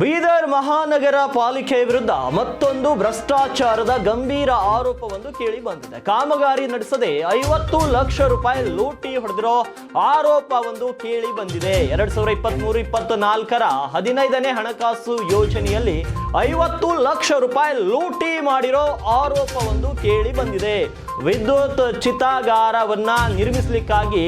ಬೀದರ್ ಮಹಾನಗರ ಪಾಲಿಕೆ ವಿರುದ್ಧ ಮತ್ತೊಂದು ಭ್ರಷ್ಟಾಚಾರದ ಗಂಭೀರ ಆರೋಪವೊಂದು ಕೇಳಿ ಬಂದಿದೆ. ಕಾಮಗಾರಿ ನಡೆಸದೆ ಐವತ್ತು ಲಕ್ಷ ರೂಪಾಯಿ ಲೂಟಿ ಹೊಡೆದಿರೋ ಆರೋಪ ಒಂದು ಕೇಳಿ ಬಂದಿದೆ. ಎರಡ್ ಸಾವಿರದ ಇಪ್ಪತ್ತ್ ನಾಲ್ಕರ ಹದಿನೈದನೇ ಹಣಕಾಸು ಯೋಜನೆಯಲ್ಲಿ ಐವತ್ತು ಲಕ್ಷ ರೂಪಾಯಿ ಲೂಟಿ ಮಾಡಿರೋ ಆರೋಪ ಒಂದು ಕೇಳಿ ಬಂದಿದೆ. ವಿದ್ಯುತ್ ಚಿತಾಗಾರವನ್ನ ನಿರ್ಮಿಸಲಿಕ್ಕಾಗಿ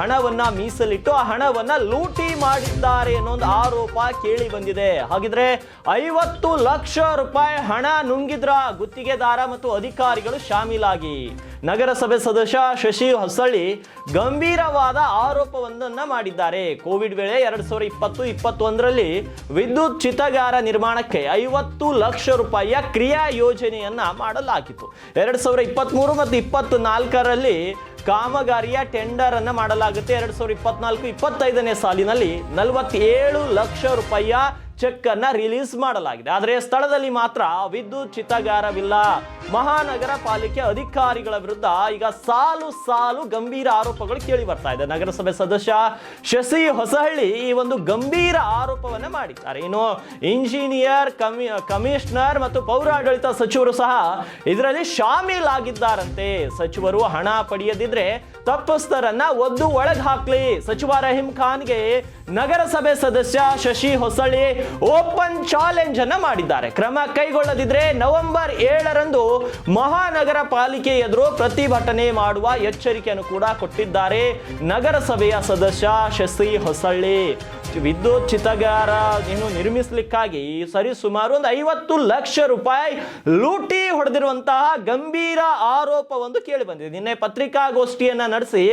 ಹಣವನ್ನ ಮೀಸಲಿಟ್ಟು ಆ ಹಣವನ್ನ ಲೂಟಿ ಮಾಡಿದ್ದಾರೆ ಅನ್ನೋ ಒಂದು ಆರೋಪ ಕೇಳಿ ಬಂದಿದೆ. ಹಾಗಿದ್ರೆ ಐವತ್ತು ಲಕ್ಷ ರೂಪಾಯಿ ಹಣ ನುಂಗಿದ್ರ ಗುತ್ತಿಗೆದಾರ ಮತ್ತು ಅಧಿಕಾರಿಗಳು ಶಾಮೀಲಾಗಿ. ನಗರಸಭೆ ಸದಸ್ಯ ಶಶಿ ಹೊಸಳ್ಳಿ ಗಂಭೀರವಾದ ಆರೋಪವೊಂದನ್ನು ಮಾಡಿದ್ದಾರೆ. ಕೋವಿಡ್ ವೇಳೆ ಎರಡು ಸಾವಿರದ ಇಪ್ಪತ್ತು, ಇಪ್ಪತ್ತೊಂದರಲ್ಲಿ ವಿದ್ಯುತ್ ಚಿತಗಾರ ನಿರ್ಮಾಣಕ್ಕೆ ಐವತ್ತು ಲಕ್ಷ ರೂಪಾಯಿಯ ಕ್ರಿಯಾ ಯೋಜನೆಯನ್ನ ಮಾಡಲಾಗಿತ್ತು. ಎರಡು ಸಾವಿರದ ಇಪ್ಪತ್ತ್ಮೂರು ಮತ್ತು ಇಪ್ಪತ್ತ್ನಾಲ್ಕರಲ್ಲಿ ಕಾಮಗಾರಿಯ ಟೆಂಡರ್ ಅನ್ನು ಮಾಡಲಾಗುತ್ತೆ. ಎರಡು ಸಾವಿರದ ಇಪ್ಪತ್ನಾಲ್ಕು, ಇಪ್ಪತ್ತೈದನೇ ಸಾಲಿನಲ್ಲಿ ನಲವತ್ತೇಳು ಲಕ್ಷ ರೂಪಾಯಿಯ ಚೆಕ್ ಅನ್ನ ರಿಲೀಸ್ ಮಾಡಲಾಗಿದೆ. ಆದರೆ ಸ್ಥಳದಲ್ಲಿ ಮಾತ್ರ ವಿದ್ಯುತ್ ಚಿತ್ತಗಾರವಿಲ್ಲ ಮಹಾನಗರ ಪಾಲಿಕೆ ಅಧಿಕಾರಿಗಳ ವಿರುದ್ಧ ಈಗ ಸಾಲು ಸಾಲು ಗಂಭೀರ ಆರೋಪಗಳು ಕೇಳಿ ಬರ್ತಾ ಇದೆ. ನಗರಸಭೆ ಸದಸ್ಯ ಶಶಿ ಹೊಸಹಳ್ಳಿ ಈ ಒಂದು ಗಂಭೀರ ಆರೋಪವನ್ನ ಮಾಡಿದ್ದಾರೆ. ಇನ್ನು ಇಂಜಿನಿಯರ್ ಕಮಿ ಕಮಿಷನರ್ ಮತ್ತು ಪೌರಾಡಳಿತ ಸಚಿವರು ಸಹ ಇದರಲ್ಲಿ ಶಾಮೀಲಾಗಿದ್ದಾರಂತೆ. ಸಚಿವರು ಹಣ ಪಡೆಯದಿದ್ರೆ ತಪ್ಪಸ್ಥರನ್ನ ಒದ್ದು ಒಳಗೆ ಹಾಕ್ಲಿ. ಸಚಿವ ರಹೀಂ ಖಾನ್ಗೆ ನಗರಸಭೆ ಸದಸ್ಯ ಶಶಿ ಹೊಸಳ್ಳಿ ಓಪನ್ ಚಾಲೆಂಜ್ ಅನ್ನ ಮಾಡಿದ್ದಾರೆ. ಕ್ರಮ ಕೈಗೊಳ್ಳದಿದ್ರೆ ನವೆಂಬರ್ ಏಳರಂದು ಮಹಾನಗರ ಪಾಲಿಕೆ ಎದುರು ಪ್ರತಿಭಟನೆ ಮಾಡುವ ಎಚ್ಚರಿಕೆಯನ್ನು ಕೂಡ ಕೊಟ್ಟಿದ್ದಾರೆ ನಗರಸಭೆಯ ಸದಸ್ಯ ಶಶಿ ಹೊಸಳ್ಳಿ. ವಿದ್ಯುತ್ ಚಿತಗಾರ ಏನು ನಿರ್ಮಿಸಲಿಕ್ಕಾಗಿ ಸರಿ ಸುಮಾರು ಒಂದು ಐವತ್ತು ಲಕ್ಷ ರೂಪಾಯಿ ಲೂಟಿ ಹೊಡೆದಿರುವಂತಹ ಗಂಭೀರ ಆರೋಪ ಒಂದು ಕೇಳಿ ಬಂದಿದೆ ನಿನ್ನೆ ಪತ್ರಿಕಾಗೋಷ್ಠಿಯನ್ನ ನಡೆಸಿ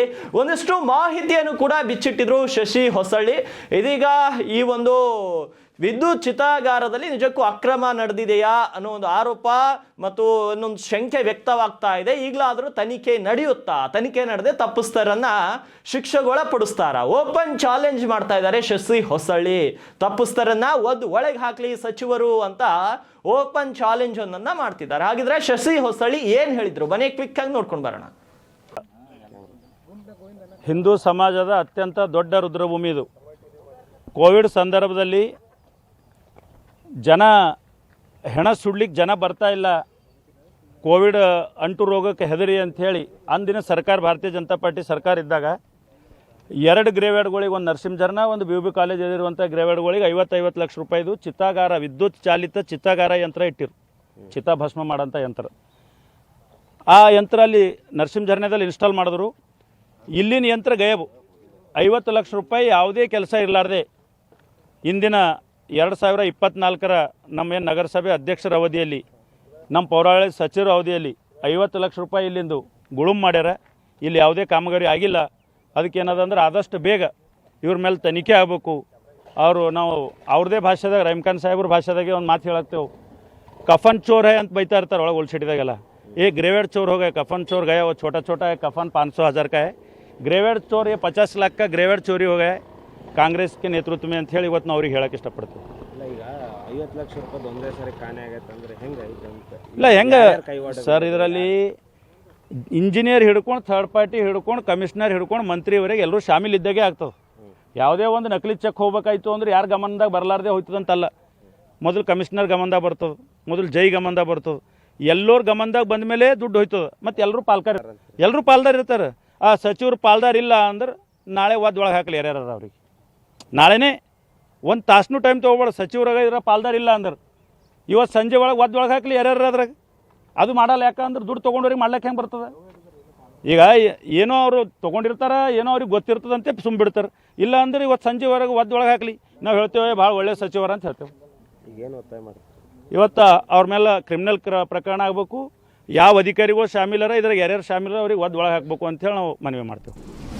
ಒಂದಿಷ್ಟು ಮಾಹಿತಿಯನ್ನು ಕೂಡ ಬಿಚ್ಚಿಟ್ಟಿದ್ರು ಶಶಿ ಹೊಸಳ್ಳಿ. ಇದೀಗ ಈ ಒಂದು ವಿದ್ಯುತ್ ಚಿತಾಗಾರದಲ್ಲಿ ನಿಜಕ್ಕೂ ಅಕ್ರಮ ನಡೆದಿದೆಯಾ ಅನ್ನೋ ಒಂದು ಆರೋಪ ಮತ್ತು ಇನ್ನೊಂದು ಶಂಕೆ ವ್ಯಕ್ತವಾಗ್ತಾ ಇದೆ. ಈಗಲಾದರೂ ತನಿಖೆ ನಡೆಯುತ್ತಾ? ತನಿಖೆ ನಡೆದೇ ತಪ್ಪಿಸ್ತರನ್ನ ಶಿಕ್ಷೆಗೊಳಪಡಿಸ್ತಾರ ಓಪನ್ ಚಾಲೆಂಜ್ ಮಾಡ್ತಾ ಇದ್ದಾರೆ ಶಶಿ ಹೊಸಳ್ಳಿ. ತಪ್ಪಿಸ್ತರನ್ನ ಒದ್ದು ಒಳಗೆ ಹಾಕ್ಲಿ ಸಚಿವರು ಅಂತ ಓಪನ್ ಚಾಲೆಂಜ್ ಒಂದನ್ನ ಮಾಡ್ತಿದ್ದಾರೆ. ಹಾಗಿದ್ರೆ ಶಶಿ ಹೊಸಳ್ಳಿ ಏನು ಹೇಳಿದ್ರು? ಬನ್ನಿ ಕ್ವಿಕ್ ಆಗಿ ನೋಡ್ಕೊಂಡು ಬರೋಣ. ಹಿಂದೂ ಸಮಾಜದ ಅತ್ಯಂತ ದೊಡ್ಡ ರುದ್ರಭೂಮಿ ಇದು. ಕೋವಿಡ್ ಸಂದರ್ಭದಲ್ಲಿ ಜನ ಹೆಣ ಸುಡ್ಲಿಕ್ಕೆ ಜನ ಬರ್ತಾ ಇಲ್ಲ. ಕೋವಿಡ್ ಅಂಟು ರೋಗಕ್ಕೆ ಹೆದರಿ ಅಂಥೇಳಿ ಅಂದಿನ ಸರ್ಕಾರ, ಭಾರತೀಯ ಜನತಾ ಪಾರ್ಟಿ ಸರ್ಕಾರ ಇದ್ದಾಗ ಎರಡು ಗ್ರೇವ್ಯಾರ್ಡ್ಗಳಿಗೆ ಒಂದು ನರಸಿಂಹಜರ್ನ ಒಂದು ಬಿ ಬಿ ಕಾಲೇಜ್ ಇರುವಂಥ ಗ್ರೇವ್ಯಾರ್ಡ್ಗಳಿಗೆ ಐವತ್ತೈವತ್ತು ಲಕ್ಷ ರೂಪಾಯಿದು ಚಿತ್ತಾಗಾರ, ವಿದ್ಯುತ್ ಚಾಲಿತ ಚಿತ್ತಾಗಾರ ಯಂತ್ರ ಇಟ್ಟಿರು. ಚಿತಾಭಸ್ಮ ಮಾಡೋಂಥ ಯಂತ್ರ. ಆ ಯಂತ್ರ ಅಲ್ಲಿ ನರಸಿಂಹಜರ್ನದಲ್ಲಿ ಇನ್ಸ್ಟಾಲ್ ಮಾಡಿದ್ರು. ಇಲ್ಲಿನ ಯಂತ್ರ ಗಯಬು. ಐವತ್ತು ಲಕ್ಷ ರೂಪಾಯಿ ಯಾವುದೇ ಕೆಲಸ ಇರಲಾರ್ದೆ ಇಂದಿನ ಎರಡು ಸಾವಿರ ಇಪ್ಪತ್ನಾಲ್ಕರ ನಮ್ಮ ಏನು ನಗರಸಭೆ ಅಧ್ಯಕ್ಷರ ಅವಧಿಯಲ್ಲಿ ನಮ್ಮ ಪೌರಾಡಳಿತ ಸಚಿವರ ಅವಧಿಯಲ್ಲಿ ಐವತ್ತು ಲಕ್ಷ ರೂಪಾಯಿ ಇಲ್ಲಿಂದು ಗುಳುಮ್ ಮಾಡ್ಯಾರ ಇಲ್ಲಿ ಯಾವುದೇ ಕಾಮಗಾರಿ ಆಗಿಲ್ಲ ಅದಕ್ಕೆ ಏನದಂದ್ರೆ ಆದಷ್ಟು ಬೇಗ ಇವ್ರ ಮೇಲೆ ತನಿಖೆ ಆಗಬೇಕು ಅವರು ನಾವು ಅವ್ರದ್ದೇ ಭಾಷೆದಾಗ ರಹೀಮ್ ಖಾನ್ ಸಾಹೇಬ್ರ ಭಾಷೆದಾಗೆ ಒಂದು ಮಾತು ಹೇಳತ್ತೇವೆ ಕಫನ್ ಚೋರ್ ಹೈ ಅಂತ ಬೈತಾ ಇರ್ತಾರೆ ಒಳಗೆ ಉಳ್ಸಿಟ್ಟಿದಾಗೆಲ್ಲ ये ग्रेवेड चोर हो गए कफन चोर गया वो छोटा छोटा है कफन पाँच सौ हज़ार का है ग्रेवेड चोर ये पचास लाख का ग्रेवेड चोरी हो गया है ಕಾಂಗ್ರೆಸ್ ಕೆ ನೇತೃತ್ವ ಅಂತ ಹೇಳಿ ಇವತ್ತು ನಾವು ಅವ್ರಿಗೆ ಹೇಳಕ್ಕೆ ಇಷ್ಟಪಡ್ತೀವಿ. ಇಲ್ಲ ಈಗ ಐವತ್ತು ಲಕ್ಷ ರೂಪಾಯಿ ಒಂದೇ ಸರಿ ಕಾಣೆ ಆಗೈತೆ ಅಂದ್ರೆ ಹೆಂಗೆ ಅಂತ? ಇಲ್ಲ ಹೆಂಗೆ ಸರ್ ಇದರಲ್ಲಿ ಇಂಜಿನಿಯರ್ ಹಿಡ್ಕೊಂಡು ಥರ್ಡ್ ಪಾರ್ಟಿ ಹಿಡ್ಕೊಂಡು ಕಮಿಷನರ್ ಹಿಡ್ಕೊಂಡು ಮಂತ್ರಿವರೆಗೆ ಎಲ್ಲರೂ ಶಾಮಿಲ್ ಇದ್ದಾಗೆ ಆಗ್ತದೆ ಯಾವುದೇ ಒಂದು ನಕಲಿ ಚೆಕ್ ಹೋಗ್ಬೇಕಾಯ್ತು ಅಂದ್ರೆ ಯಾರು ಗಮನದಾಗ ಬರಲಾರ್ದೆ ಹೋಯ್ತದಂತಲ್ಲ ಮೊದಲು ಕಮಿಷನರ್ ಗಮನದಾಗ ಬರ್ತದ ಮೊದಲು ಜೈ ಗಮನದಾಗ ಬರ್ತದ. ಎಲ್ಲರ ಗಮನದಾಗ ಬಂದ ಮೇಲೆ ದುಡ್ಡು ಹೋಯ್ತದೆ. ಮತ್ತು ಎಲ್ಲರೂ ಪಾಲ್ಕಾರ ಎಲ್ಲರೂ ಪಾಲ್ದಾರ್ ಇರ್ತಾರೆ. ಆ ಸಚಿವರು ಪಾಲ್ದಾರ್ ಇಲ್ಲ ಅಂದ್ರೆ ನಾಳೆ ಒದ್ದೊಳಗೆ ಒಳಗೆ ಹಾಕಲಿ ಯಾರ್ಯಾರ ಅವ್ರಿಗೆ. ನಾಳೆನೇ ಒಂದು ತಾಸನು ಟೈಮ್ ತೊಗೊಬೇಡ ಸಚಿವರಾಗ ಇದ್ರ ಪಾಲ್ದಾರ ಇಲ್ಲ ಅಂದ್ರೆ. ಇವತ್ತು ಸಂಜೆ ಒಳಗೆ ಒದ್ದು ಒಳಗೆ ಹಾಕಲಿ ಯಾರ್ಯಾರು ಅದ್ರಾಗ. ಅದು ಮಾಡಲ್ಲ ಯಾಕಂದ್ರೆ ದುಡ್ಡು ತೊಗೊಂಡವ್ರಿಗೆ ಮಾಡ್ಲಿಕ್ಕೆ ಹೆಂಗೆ ಬರ್ತದೆ? ಈಗ ಏನೋ ಅವರು ತೊಗೊಂಡಿರ್ತಾರ ಏನೋ ಅವ್ರಿಗೆ ಗೊತ್ತಿರ್ತದಂತೆ ಸುಮ್ ಬಿಡ್ತಾರೆ. ಇಲ್ಲ ಅಂದ್ರೆ ಇವತ್ತು ಸಂಜೆವರೆಗೆ ಒದ್ದು ಒಳಗೆ ಹಾಕಲಿ. ನಾವು ಹೇಳ್ತೇವೆ ಭಾಳ ಒಳ್ಳೆ ಸಚಿವರ ಅಂತ ಹೇಳ್ತೇವೆ. ಏನು ಒತ್ತಾಯ ಮಾಡಿ ಇವತ್ತು ಅವ್ರ ಮೇಲೆ ಕ್ರಿಮಿನಲ್ ಕ್ರ ಪ್ರಕರಣ ಆಗಬೇಕು. ಯಾವ ಅಧಿಕಾರಿಗಳು ಶಾಮೀಲರ ಇದ್ರಾಗ ಯಾರ್ಯಾರು ಶಾಮೀಲರ ಅವ್ರಿಗೆ ಒದ್ದು ಒಳಗೆ ಹಾಕಬೇಕು ಅಂತೇಳಿ ನಾವು ಮನವಿ ಮಾಡ್ತೇವೆ.